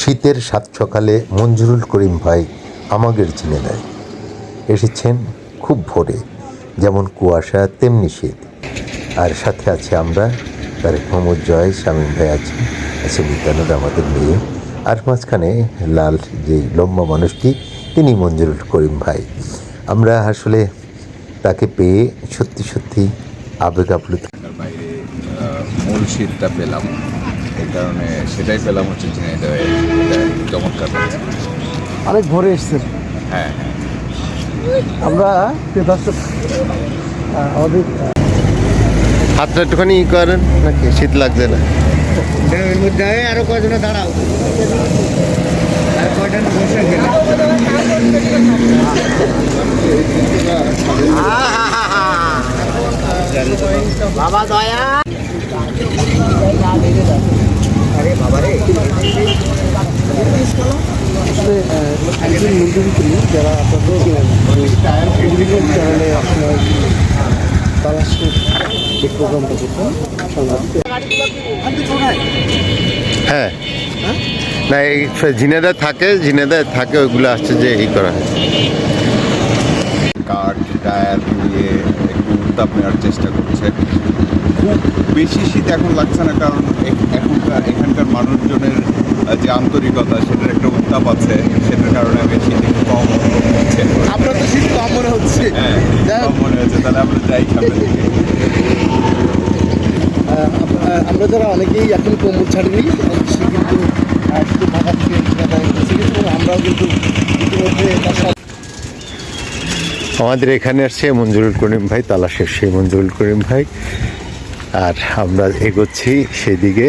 শীতের সাত সকালে মঞ্জুরুল করিম ভাই আমাদের চিনে নেয়। এসেছেন খুব ভোরে, যেমন কুয়াশা তেমনি শীত। আর সাথে আছে আমরা তারেক মোহাম্মদ জয় শামীম ভাই আছে আছে বিদ্যানুর আমাদের মেয়ে। আর মাঝখানে লাল যে লম্বা মানুষটি, তিনি মঞ্জুরুল করিম ভাই। আমরা আসলে তাকে পেয়ে সত্যি সত্যি আবেগ আপ্লুত। তার বাইরে মূল শীতটা পেলাম। এই কারণে সেটাই পেলাম হচ্ছে ঝিনাইদহে চমৎকার অনেক ভোরে এসছেন হ্যাঁ আমরা দর্শক আমাদের হাতটা একটুখানি ই করেন নাকি শীত লাগছে না? আরও কয়জনে দাঁড়াও। বাবা দয়া। আসলে করতেন হ্যাঁ। না, এই ঝিনেদা থাকে ঝিনেদা থাকে, ওইগুলো আসছে যে ই করা হয়। কাঠ, টায়ার দিয়ে একটু উত্তাপ নেওয়ার চেষ্টা করছে। খুব বেশি শীত এখন লাগছে না, কারণ এখানকার মানুষজনের যে আন্তরিকতা সেটার একটা উত্তাপ আছে সেটার কারণে আমি শীত একটু কম অনুভব হচ্ছে আপনার তো শীত কম মনে হচ্ছে। হ্যাঁ কম মনে হচ্ছে তাহলে আমরা যাই সামনে আমরা যারা অনেকেই এখন কম্বল ছাড়িনি সে কিন্তু শুধু ঢাকা থেকে কিন্তু আমরাও কিন্তু ইতিমধ্যে তার আমাদের এখানে আসছে মঞ্জুরুল করিম ভাই তালাশের সেই মঞ্জুরুল করিম ভাই। আর আমরা এগোচ্ছি সেদিকে।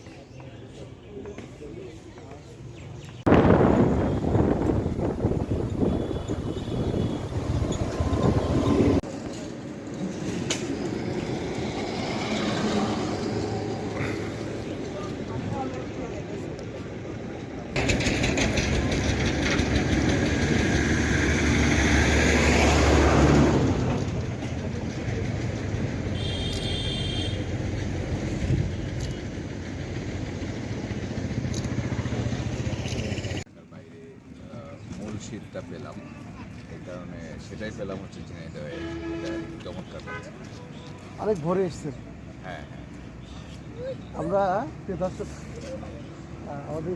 শীতটা পেলাম। এই কারণে সেটাই পেলাম হচ্ছে ঝিনাইদহে চমৎকার অনেক ভোরে এসছেন হ্যাঁ হ্যাঁ। আমরা আমাদের